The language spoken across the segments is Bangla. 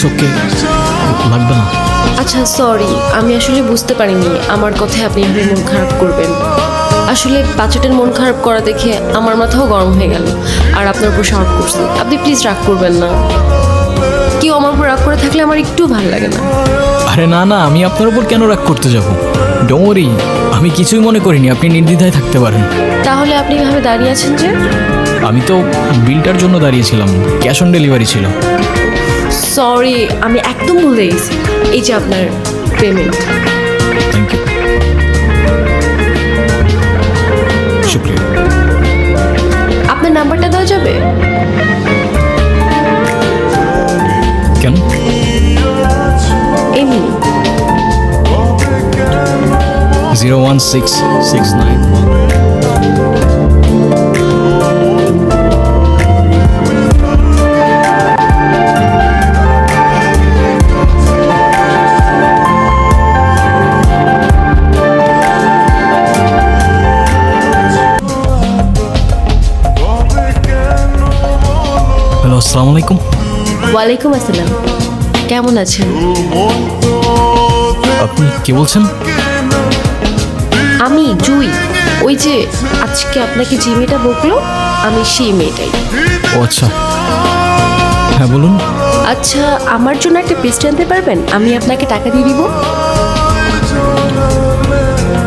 ইটস ওকে লাগবে না। আচ্ছা সরি আমি আসলে বুঝতে পারিনি। আমার কথায় আপনি এভাবে মন খারাপ করবেন। আসলে বাচ্চাটার মন খারাপ করা দেখে আমার মাথাও গরম হয়ে গেল। আর আপনার উপর শাউট করছি। আপনি প্লিজ রাগ করবেন না। কেউ আমার উপর রাগ করে থাকলে আমার একটু ভালো লাগে না। আরে না না আমি আপনার উপর কেন রাগ করতে যাব? ডোমরি আমি কিছুই মনে করিনি আপনি নির্দ্বিধায় থাকতে পারেন। তাহলে আপনি এভাবে দাঁড়িয়ে আছেন যে? আমি তো বিলটার জন্য দাঁড়িয়েছিলাম ক্যাশ অন ডেলিভারি ছিল। সরি আমি একদম ভুলে গেছি। এই যে আপনার পেমেন্ট থ্যাংক ইউ শুক্রিয়া। আপনার নাম্বারটা দেওয়া যাবে? কেন? এমনি। Zero one six six nine. ওয়ালাইকুম আসসালাম। কেমন আছেন? আপনি কে বলছেন? আমি জুই। ওই যে আজকে আপনাকে যে মেয়েটা বকলো আমি সেই মেয়েটাই। ও আচ্ছা। হ্যাঁ বলুন। আচ্ছা আমার জন্য একটা পেস্ট আনতে পারবেন? আমি আপনাকে টাকা দিয়ে দিব।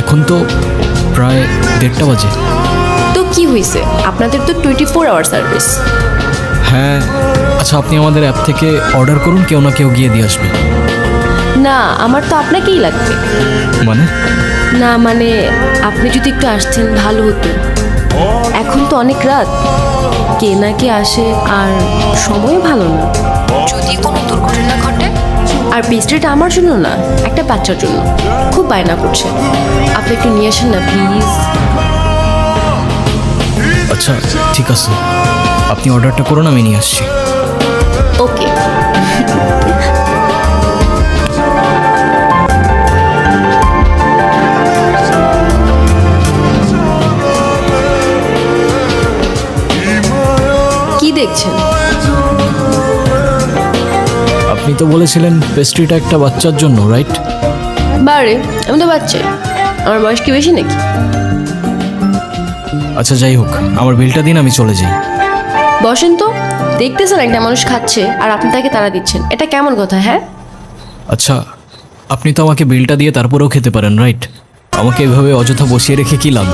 এখন তো প্রায় দেড়টা বাজে। তো কি হয়েছে? আপনাদের তো টোয়েন্টি ফোর আওয়ার সার্ভিস হ্যাঁ আচ্ছা আপনি আমাদের অ্যাপ থেকে অর্ডার করুন কেউ না কেউ গিয়ে দিয়ে আসবে। না আমার তো আপনাকেই লাগবে। মানে? না মানে আপনি যদি একটু আসতেন ভালো হতো। এখন তো অনেক রাত। কে না কে আসে আর সময় ভালো না। যদি কোনো দুর্ঘটনা ঘটে? আর পেস্ট্রিটা আমার জন্য না একটা বাচ্চার জন্য। খুব বায়না করছে। আপনি একটু নিয়ে আসেন না প্লিজ আচ্ছা ঠিক আছে। আপনি অর্ডারটা করুন আমি নিয়ে আসছি। ওকে কি দেখছেন? আপনি তো বলেছিলেন পেস্ট্রিটা একটা বাচ্চার জন্য রাইট বারে আমি তো বাচ্চাই আমার বয়স কি বেশি নাকি? আচ্ছা যাই হোক আমার বিলটা দিন আমি চলে যাই। বসেন তো। দেখতেছেন একটা মানুষ খাচ্ছে আর আপনি তাকে তারা দিচ্ছেন। এটা কেমন কথা হ্যাঁ? আচ্ছা আপনি তো আমাকে বিলটা দিয়ে তারপরেও খেতে পারেন রাইট? আমাকে এভাবে অযথা বসিয়ে রেখে কি লাভ?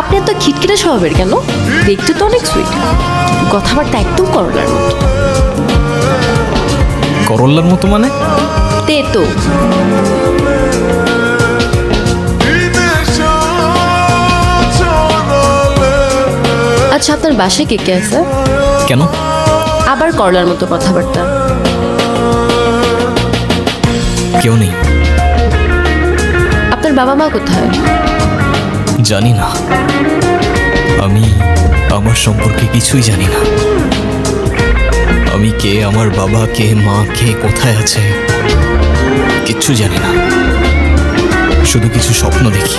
আপনি এত খিটখিটে স্বভাবের কেন? দেখতে তো অনেক সুইট কথাবার্তা একদম করলার মতো। করল্লার মতো মানে? তে তো। আচ্ছা আপনার বাসায় কে কে আছে? কেন? আবার করলার মতো কথাবার্তা। কেউ নেই। আপনার বাবা মা কোথায়? জানি না। আমি আমার সম্পর্কে কিছুই জানি না। আমি কে আমার বাবা কে মা কে কোথায় আছে কিচ্ছু জানি না। শুধু কিছু স্বপ্ন দেখি।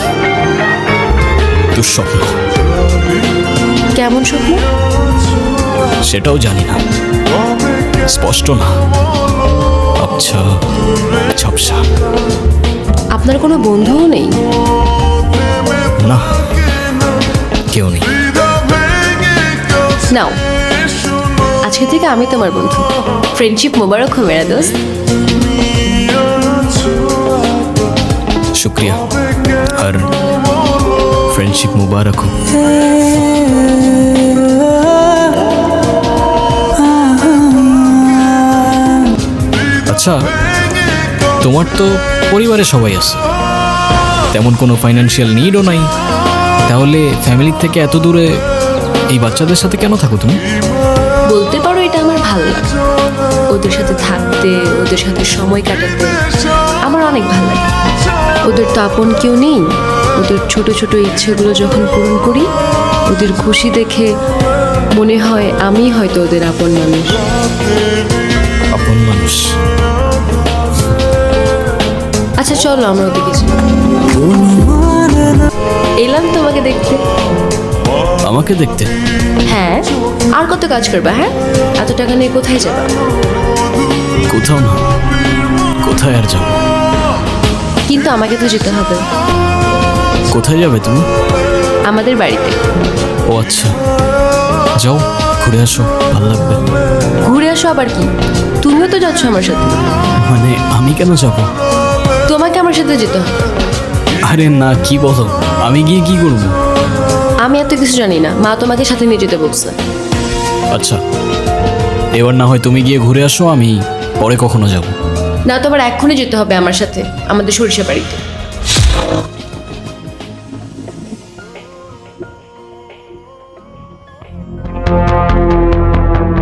দুঃস্বপ্ন। কেমন স্বপ্ন? সেটাও জানি না। স্পষ্ট না। আচ্ছা ঝাপসা। আপনার কোনো বন্ধুও নেই? না কেউ নেই। নাও আজকে থেকে আমি তোমার বন্ধু। ফ্রেন্ডশিপ মোবারক হো মেরা দোস্ত। শুক্রিয়া। আর ফ্রেন্ডশিপ মোবারক হো আচ্ছা তোমার তো পরিবারে সবাই আছে। তেমন কোনো ফাইনান্সিয়াল নিডও নাই। তাহলে ফ্যামিলির থেকে এত দূরে এই বাচ্চাদের সাথে কেন থাকো তুমি? বলতে পারো এটা আমার ভালো লাগে। ওদের সাথে থাকতে ওদের সাথে সময় কাটাতে আমার অনেক ভালো লাগে। ওদের তো আপন কেউ নেই। ওদের ছোট ছোট ইচ্ছেগুলো যখন পূরণ করি ওদের খুশি দেখে মনে হয় আমি হয়তো ওদের আপন মানুষ। আপন মানুষ। আচ্ছা চলো আমরা ওদিকে যাই। এলাম তোমাকে দেখতে। আমাকে দেখতে? হ্যাঁ আর কত কাজ করবা হ্যাঁ? এত টাকা নিয়ে কোথায় যাবা? কোথাও না। কোথায় আর যাব? কিন্তু আমাকে তো যেতে হবে। কোথায় যাবে তুমি? আমাদের বাড়িতে। ও আচ্ছা। যাও ঘুরে আসো ভালো লাগবে। ঘুরে আসো আবার কি? তুমিও তো যাচ্ছ আমার সাথে। মানে আমি কেন যাব? তোমাকে আমার সাথে যেতে হবে। আরে না কি বলো? আমি গিয়ে কি করব? আমি এত কিছু জানি না। মা তোমাকে সাথে নিয়ে যেতে বলছে। আচ্ছা। এবার না হয় তুমি গিয়ে ঘুরে আসো আমি পরে কখনো যাব। না তো আবার এক্ষুনি যেতে হবে আমার সাথে আমাদের সরিষা বাড়িতে।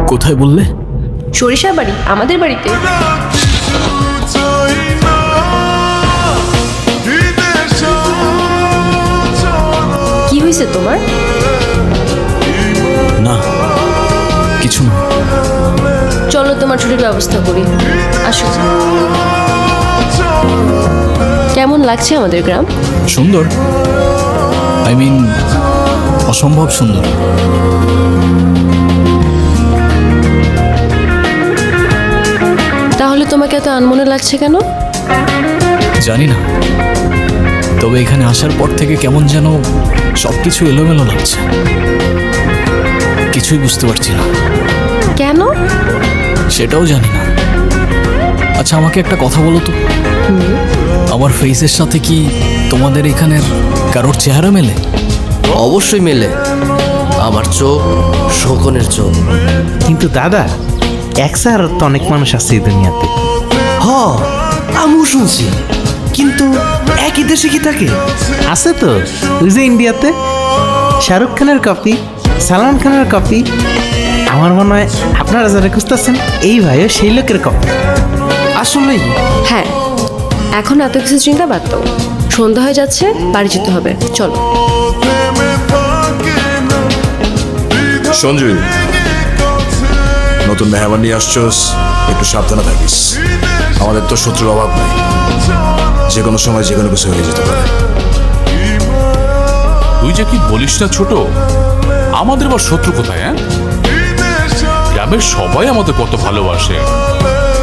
কোথায় বললে? সরিষা বাড়ি আমাদের বাড়িতে। হয়েছে তোমার? না কিছু না। চলো তোমার ছুটির ব্যবস্থা করি। আসো। কেমন লাগছে আমাদের গ্রাম? সুন্দর। আই মিন অসম্ভব সুন্দর। তাহলে তোমাকে এত আনমনে লাগছে কেন? জানি না। তবে এখানে আসার পর থেকে কেমন যেন সব কিছু এলোমেলো লাগছে। কিছুই বুঝতে পারছি না। কেন? সেটাও জানি না। আচ্ছা আমাকে একটা কথা বলো তো। আমার ফেসের সাথে কি তোমাদের এখানের কারোর চেহারা মেলে? অবশ্যই মেলে। আমার চোখ শোকনের চোখ। কিন্তু দাদা একসার তো অনেক মানুষ আছে এই দুনিয়াতে। হ আমিও শুনছি। কিন্তু একই দেশে কি থাকে আছে তো। ওই যে ইন্ডিয়াতে। শাহরুখ খানের কপি সালমান খানের কপি আমার মনে হয় আপনারা যারা খুঁজতেছেন এই ভাইও সেই লোকের কপি আসলেই? হ্যাঁ এখন এত কিছু চিন্তা বাদ দাও। সন্ধ্যা হয়ে যাচ্ছে বাড়ি যেতে হবে। চলো। সঞ্জু নতুন মেহমান নিয়ে আসছোস একটু সাবধানে থাকিস। আমাদের তো শত্রুর অভাব নেই। যে কোনো সময় যে কোনো কিছু হয়ে যেতে পারে। তুই যে কি বলিস না ছোট? আমাদের বা শত্রু কোথায় হ্যাঁ? গ্রামের সবাই আমাদের কত ভালোবাসে।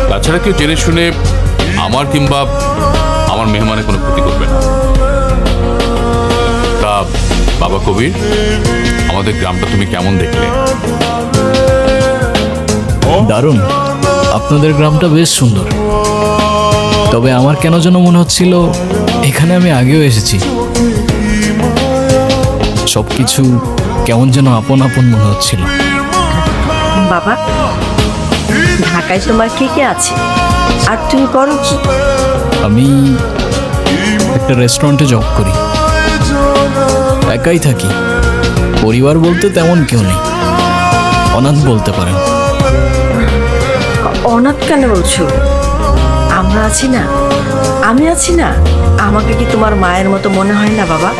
তাছাড়া কেউ জেনে শুনে আমার কিংবা আমার মেহমানের কোনো ক্ষতি করবে না। তা বাবা কবির আমাদের গ্রামটা তুমি কেমন দেখলে? দারুণ। আপনাদের গ্রামটা বেশ সুন্দর। তবে আমার কেন যেন মনে হচ্ছিল এখানে আমি আগেও এসেছি। সব কিছু কেমন যেন আপন আপন মনে হচ্ছিল। বাবা ঢাকায় তোমার কে কে আছে? আর তুমি করো কি? আমি একটা রেস্টুরেন্টে জব করি। একাই থাকি। পরিবার বলতে তেমন কেউ নেই। অনাথ বলতে পারেন। অনাথ কেন বলছো? আমরা আছি না? আমি আছি না? আমাকে কি তোমার মায়ের মতো মনে হয় না, বাবা?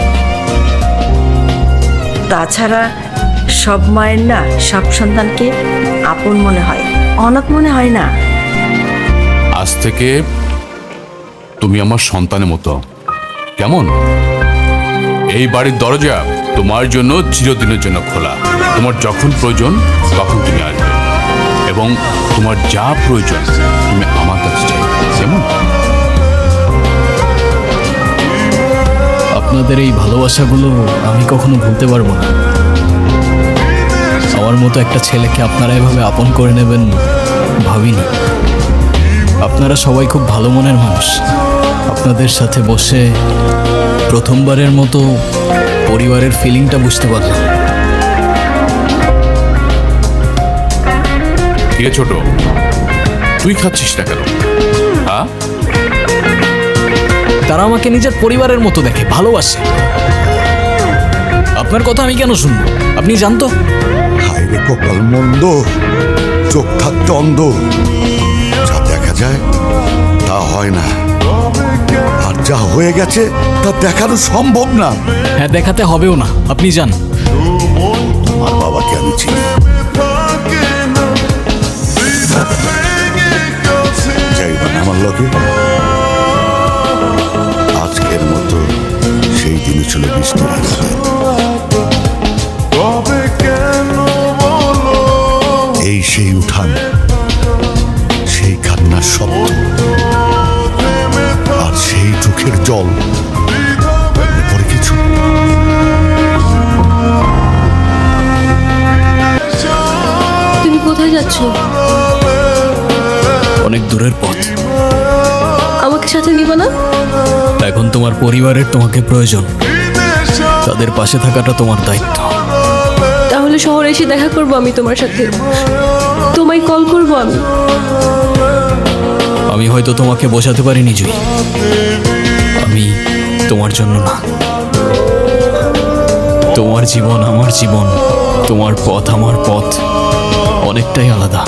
তাছাড়া সব মায়ের না সব সন্তানকে আপন মনে হয়, অনাথ মনে হয় না? আজ থেকে তুমি আমার সন্তানের মতো। কেমন? এই বাড়ির দরজা তোমার জন্য চিরদিনের জন্য খোলা। তোমার যখন প্রয়োজন, তখন তুমি আসবে। এবং তোমার যা প্রয়োজন, তুমি আমার কাছে কেমন? আপনাদের এই ভালোবাসাগুলো আমি কখনো ভুলতে পারব না। আমার মতো একটা ছেলেকে আপনারা এভাবে আপন করে নেবেন ভাবিনি। আপনারা সবাই খুব ভালো মনের মানুষ। আপনাদের সাথে বসে প্রথমবারের মতো পরিবারের ফিলিংটা বুঝতে পারলাম। কে ছোট, তুই খাচ্ছিস না কেন? তারা আমাকে নিজের পরিবারের মতো দেখে ভালোবাসে। আপনার কথা আমি কেন শুনব? আপনি জানতো? হায় রে কপাল মন্দ চোখ থাকতে অন্ধ। যা দেখা যায় তা হয় না। আর যা হয়ে গেছে তা দেখানো সম্ভব না। হ্যাঁ দেখাতে হবেও না। আপনি যান। আমার বাবাকে আমি চিনি। আমার লগে আজকের মতো সেই দিনে চলে বিষ্ণুর এই সেই উঠান সেই কান্নার শব্দ আর সেই চোখের জল যাচ্ছ? অনেক দূরের পথ। আমাকে সাথে নিবা না? এখন তোমার পরিবারের তোমাকে প্রয়োজন। তাদের পাশে থাকাটা তোমার দায়িত্ব। তাহলে শহরে এসে দেখা করব আমি তোমার সাথে। তোমায় কল করব আমি। আমি হয়তো তোমাকে বোঝাতে পারিনি জুই। আমি তোমার জন্য না। তোমার জীবন আমার জীবন। তোমার পথ আমার পথ। অনেকটাই আলাদা।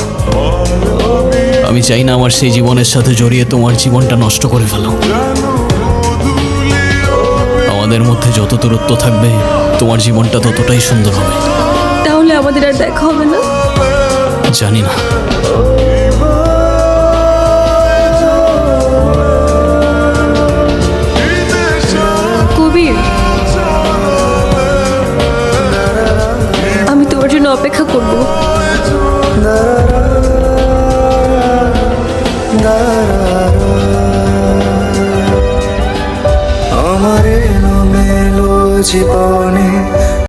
আমি চাই না আমার সেই জীবনের সাথে জড়িয়ে তোমার জীবনটা নষ্ট করে ফেলো। আমাদের মধ্যে যত দূরত্ব থাকবে তোমার জীবনটা ততটাই সুন্দর হবে। তাহলে আমাদের আর দেখা হবে না? জানি না।